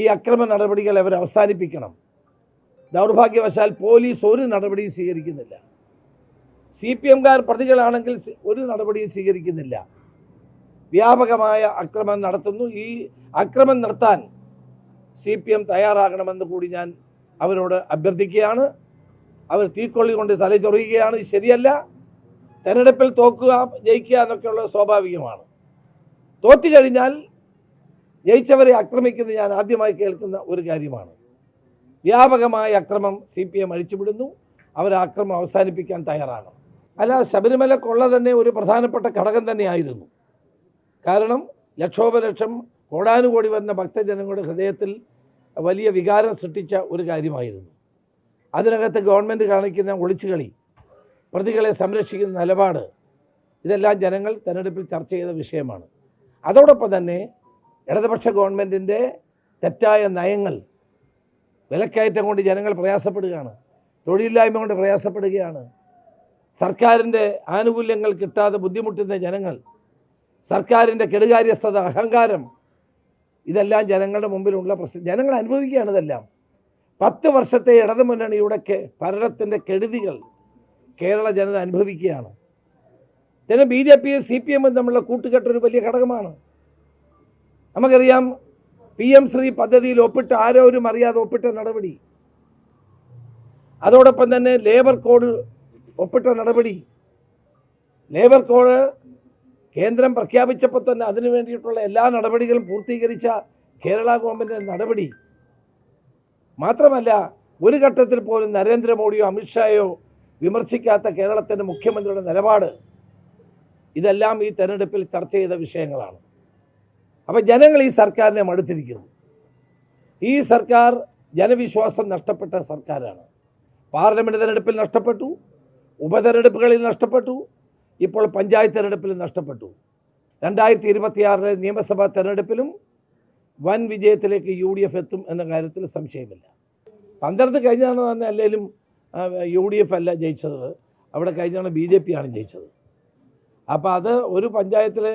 ഈ അക്രമ നടപടികൾ അവർ അവസാനിപ്പിക്കണം. ദൗർഭാഗ്യവശാൽ പോലീസ് ഒരു നടപടിയും സ്വീകരിക്കുന്നില്ല. സി പി എംകാർ പ്രതികളാണെങ്കിൽ ഒരു നടപടിയും സ്വീകരിക്കുന്നില്ല. വ്യാപകമായ അക്രമം നടത്തുന്നു. ഈ അക്രമം നിർത്താൻ സി പി എം തയ്യാറാകണമെന്ന് കൂടി ഞാൻ അവരോട് അഭ്യർത്ഥിക്കുകയാണ്. അവർ തീക്കൊള്ളി കൊണ്ട് തലചൊറിയുകയാണ് ശരിയല്ല. തെരഞ്ഞെടുപ്പിൽ തോക്കുക ജയിക്കുക എന്നൊക്കെയുള്ളത് സ്വാഭാവികമാണ്. തോറ്റു കഴിഞ്ഞാൽ ജയിച്ചവരെ ആക്രമിക്കുന്നത് ഞാൻ ആദ്യമായി കേൾക്കുന്ന ഒരു കാര്യമാണ്. വ്യാപകമായ അക്രമം സി പി എം അഴിച്ചുവിടുന്നു. അവർ ആക്രമം അവസാനിപ്പിക്കാൻ തയ്യാറാണ്. അല്ല ശബരിമല കൊള്ള തന്നെ ഒരു പ്രധാനപ്പെട്ട ഘടകം തന്നെയായിരുന്നു. കാരണം ലക്ഷോപലക്ഷം കോടാനുകോടി വരുന്ന ഭക്തജനങ്ങളുടെ ഹൃദയത്തിൽ വലിയ വികാരം സൃഷ്ടിച്ച ഒരു കാര്യമായിരുന്നു. അതിനകത്ത് ഗവൺമെന്റ് കാണിക്കുന്ന ഒളിച്ചുകളി പ്രതികളെ സംരക്ഷിക്കുന്ന നിലപാട് ഇതെല്ലാം ജനങ്ങൾ തെരഞ്ഞെടുപ്പിൽ ചർച്ച ചെയ്ത വിഷയമാണ്. അതോടൊപ്പം തന്നെ ഇടതുപക്ഷ ഗവൺമെന്റിന്റെ തെറ്റായ നയങ്ങൾ വിലക്കയറ്റം കൊണ്ട് ജനങ്ങൾ പ്രയാസപ്പെടുകയാണ്. തൊഴിലില്ലായ്മ കൊണ്ട് പ്രയാസപ്പെടുകയാണ്. സർക്കാരിന്റെ ആനുകൂല്യങ്ങൾ കിട്ടാതെ ബുദ്ധിമുട്ടുന്ന ജനങ്ങൾ സർക്കാരിന്റെ കെടുകാര്യസ്ഥത അഹങ്കാരം ഇതെല്ലാം ജനങ്ങളുടെ മുമ്പിലുള്ള പ്രശ്നം. ജനങ്ങൾ അനുഭവിക്കുകയാണ് ഇതെല്ലാം. പത്ത് വർഷത്തെ ഇടതു മുന്നണിയുടെ ഭരണത്തിന്റെ കെടുതികൾ കേരള ജനത അനുഭവിക്കുകയാണ്. ജന ബി ജെ പിയും സി പി എമ്മും തമ്മിലുള്ള കൂട്ടുകെട്ടൊരു വലിയ ഘടകമാണ്. നമുക്കറിയാം പി എം ശ്രീ പദ്ധതിയിൽ ഒപ്പിട്ട് ആരോരും അറിയാതെ ഒപ്പിട്ട നടപടി. അതോടൊപ്പം തന്നെ ലേബർ കോഡ് ഒപ്പിട്ട നടപടി. ലേബർ കോഡ് കേന്ദ്രം പ്രഖ്യാപിച്ചപ്പോൾ തന്നെ അതിനു വേണ്ടിയിട്ടുള്ള എല്ലാ നടപടികളും പൂർത്തീകരിച്ച കേരള ഗവൺമെന്റിന്റെ നടപടി. മാത്രമല്ല ഒരു ഘട്ടത്തിൽ പോലും നരേന്ദ്രമോദിയോ അമിത്ഷായോ വിമർശിക്കാത്ത കേരളത്തിന്റെ മുഖ്യമന്ത്രിയുടെ നിലപാട്. ഇതെല്ലാം ഈ തെരഞ്ഞെടുപ്പിൽ ചർച്ച ചെയ്ത വിഷയങ്ങളാണ്. അപ്പം ജനങ്ങൾ ഈ സർക്കാരിനെ മടുത്തിരിക്കുന്നു. ഈ സർക്കാർ ജനവിശ്വാസം നഷ്ടപ്പെട്ട സർക്കാരാണ്. പാർലമെന്റ് തിരഞ്ഞെടുപ്പിൽ നഷ്ടപ്പെട്ടു ഉപതെരഞ്ഞെടുപ്പുകളിൽ നഷ്ടപ്പെട്ടു ഇപ്പോൾ പഞ്ചായത്ത് തെരഞ്ഞെടുപ്പിൽ നഷ്ടപ്പെട്ടു. രണ്ടായിരത്തി ഇരുപത്തിയാറിലെ നിയമസഭാ തെരഞ്ഞെടുപ്പിലും വൻ വിജയത്തിലേക്ക് യു ഡി എഫ് എത്തും എന്ന കാര്യത്തിൽ സംശയമില്ല. പന്ത്രണ്ട് കഴിഞ്ഞാണ് തന്നെ അല്ലെങ്കിലും യു ഡി എഫ് അല്ല ജയിച്ചത്. അവിടെ കഴിഞ്ഞാണ് ബി ജെ പി ആണ് ജയിച്ചത്. അപ്പോൾ അത് ഒരു പഞ്ചായത്തിലെ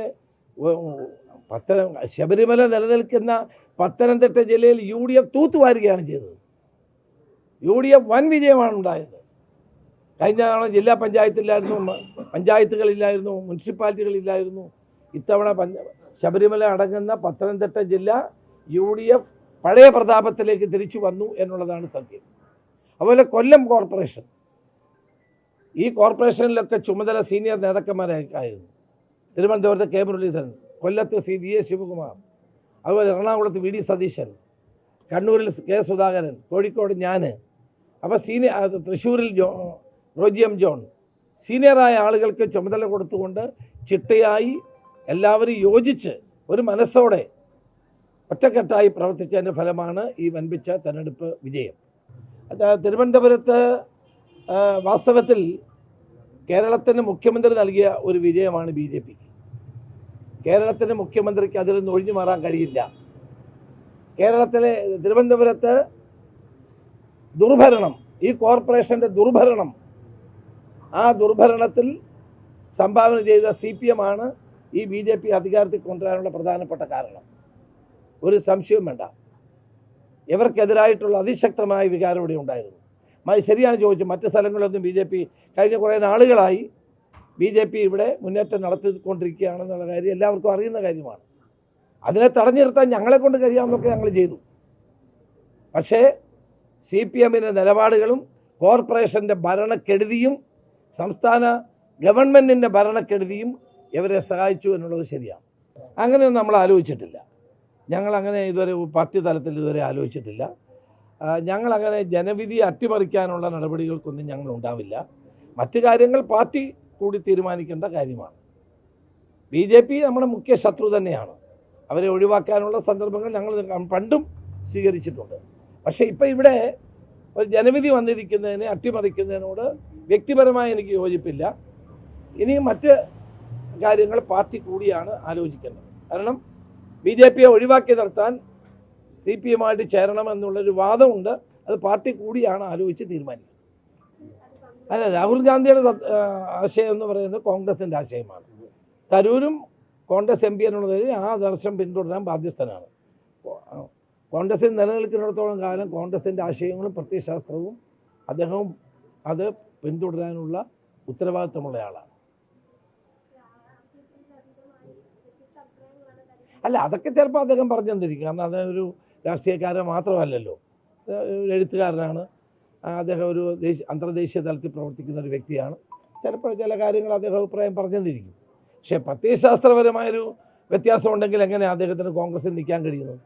പത്തന ശബരിമല നിലനിൽക്കുന്ന പത്തനംതിട്ട ജില്ലയിൽ യു ഡി എഫ് തൂത്തുവാരുകയാണ് ചെയ്തത്. യു ഡി എഫ് വൻ വിജയമാണ് ഉണ്ടായത്. കഴിഞ്ഞ തവണ ജില്ലാ പഞ്ചായത്തിലായിരുന്നു പഞ്ചായത്തുകളില്ലായിരുന്നു മുനിസിപ്പാലിറ്റികളില്ലായിരുന്നു ഇത്തവണ ശബരിമല അടങ്ങുന്ന പത്തനംതിട്ട ജില്ല യു ഡി എഫ് പഴയ പ്രതാപത്തിലേക്ക് തിരിച്ചു വന്നു എന്നുള്ളതാണ് സത്യം. അതുപോലെ കൊല്ലം കോർപ്പറേഷൻ. ഈ കോർപ്പറേഷനിലൊക്കെ ചുമതല സീനിയർ നേതാക്കന്മാരായിരുന്നു തിരുവനന്തപുരത്ത് കെ മുരളീധരൻ കൊല്ലത്ത് സി വി എ ശിവകുമാർ അതുപോലെ എറണാകുളത്ത് വി ഡി സതീശൻ കണ്ണൂരിൽ കെ സുധാകരൻ കോഴിക്കോട് ഞാൻ അപ്പോൾ സീനിയർ തൃശ്ശൂരിൽ ജോ റോജി എം ജോൺ സീനിയറായ ആളുകൾക്ക് ചുമതല കൊടുത്തുകൊണ്ട് ചിട്ടയായി എല്ലാവരും യോജിച്ച് ഒരു മനസ്സോടെ ഒറ്റക്കെട്ടായി പ്രവർത്തിച്ചതിന്റെ ഫലമാണ് ഈ വൻപിച്ച തെരഞ്ഞെടുപ്പ് വിജയം. തിരുവനന്തപുരത്ത് വാസ്തവത്തിൽ കേരളത്തിന് മുഖ്യമന്ത്രി നൽകിയ ഒരു വിജയമാണ് ബി ജെ പിക്ക്. കേരളത്തിന്റെ മുഖ്യമന്ത്രിക്ക് അതിൽ നിന്ന് ഒഴിഞ്ഞു മാറാൻ കഴിയില്ല. കേരളത്തിലെ തിരുവനന്തപുരത്ത് ദുർഭരണം ഈ കോർപ്പറേഷന്റെ ദുർഭരണം ആ ദുർഭരണത്തിൽ സംഭാവന ചെയ്ത സി പി എം ആണ് ഈ ബി ജെ പി അധികാരത്തിൽ കൊണ്ടുവരാനുള്ള പ്രധാനപ്പെട്ട കാരണം. ഒരു സംശയവും വേണ്ട. ഇവർക്കെതിരായിട്ടുള്ള അതിശക്തമായ വികാരം ഇവിടെ ഉണ്ടായിരുന്നു. ശരിയാണ് ചോദിച്ചു മറ്റു സ്ഥലങ്ങളിലൊന്നും ബി ജെ പി കഴിഞ്ഞ കുറേ നാളുകളായി ബി ജെ പി ഇവിടെ മുന്നേറ്റം നടത്തിക്കൊണ്ടിരിക്കുകയാണെന്നുള്ള കാര്യം എല്ലാവർക്കും അറിയുന്ന കാര്യമാണ്. അതിനെ തടഞ്ഞു നിർത്താൻ ഞങ്ങളെ കൊണ്ട് കഴിയാമെന്നൊക്കെ ഞങ്ങൾ ചെയ്തു. പക്ഷേ സി പി എമ്മിന്റെ നിലപാടുകളും കോർപ്പറേഷന്റെ ഭരണക്കെടുതിയും സംസ്ഥാന ഗവൺമെന്റിന്റെ ഭരണക്കെടുതിയും ഇവരെ സഹായിച്ചു എന്നുള്ളത് ശരിയാണ്. അങ്ങനെ നമ്മൾ ആലോചിച്ചിട്ടില്ല. ഞങ്ങൾ അങ്ങനെ ഇതുവരെ പാർട്ടി തലത്തിൽ ഇതുവരെ ആലോചിച്ചിട്ടില്ല. ഞങ്ങളങ്ങനെ ജനവിധി അട്ടിമറിക്കാനുള്ള നടപടികൾക്കൊന്നും ഞങ്ങൾ ഉണ്ടാവില്ല. മറ്റു കാര്യങ്ങൾ പാർട്ടി കൂടി തീരുമാനിക്കേണ്ട കാര്യമാണ്. ബി ജെ പി നമ്മുടെ മുഖ്യ ശത്രു തന്നെയാണ്. അവരെ ഒഴിവാക്കാനുള്ള സന്ദർഭങ്ങൾ ഞങ്ങൾ പണ്ടും സ്വീകരിച്ചിട്ടുണ്ട്. പക്ഷേ ഇപ്പം ഇവിടെ ഒരു ജനവിധി വന്നിരിക്കുന്നതിനെ അട്ടിമറിക്കുന്നതിനോട് വ്യക്തിപരമായി എനിക്ക് യോജിപ്പില്ല. ഇനി മറ്റ് കാര്യങ്ങൾ പാർട്ടി കൂടിയാണ് ആലോചിക്കേണ്ടത്. കാരണം ബി ജെ പിയെ ഒഴിവാക്കി നിർത്താൻ സി പി എമ്മായിട്ട് ചേരണമെന്നുള്ളൊരു വാദമുണ്ട്. അത് പാർട്ടി കൂടിയാണ് ആലോചിച്ച് തീരുമാനിക്കുന്നത്. അല്ല രാഹുൽ ഗാന്ധിയുടെ ആശയം എന്ന് പറയുന്നത് കോൺഗ്രസിന്റെ ആശയമാണ്. തരൂരും കോൺഗ്രസ് എം പി എന്നുള്ളതിൽ ആ ആദർശം പിന്തുടരാൻ ബാധ്യസ്ഥനാണ്. കോൺഗ്രസിൽ നിലനിൽക്കുന്നിടത്തോളം കാലം കോൺഗ്രസിന്റെ ആശയങ്ങളും പ്രത്യയശാസ്ത്രവും അദ്ദേഹവും അത് പിന്തുടരാനുള്ള ഉത്തരവാദിത്തമുള്ള ആളാണ്. അല്ല അതൊക്കെ ചിലപ്പോൾ അദ്ദേഹം പറഞ്ഞു തന്നിരിക്കും കാരണം അദ്ദേഹം ഒരു രാഷ്ട്രീയക്കാരൻ മാത്രമല്ലല്ലോ. എഴുത്തുകാരനാണ്. അദ്ദേഹം ഒരു ദേശീയ അന്തർദേശീയ തലത്തിൽ പ്രവർത്തിക്കുന്ന ഒരു വ്യക്തിയാണ്. ചിലപ്പോൾ ചില കാര്യങ്ങൾ അദ്ദേഹം അഭിപ്രായം പറഞ്ഞു തന്നിരിക്കും പക്ഷേ പ്രത്യയശാസ്ത്രപരമായൊരു വ്യത്യാസം ഉണ്ടെങ്കിൽ എങ്ങനെ അദ്ദേഹത്തിന് കോൺഗ്രസിൽ നിൽക്കാൻ കഴിയുന്നത്?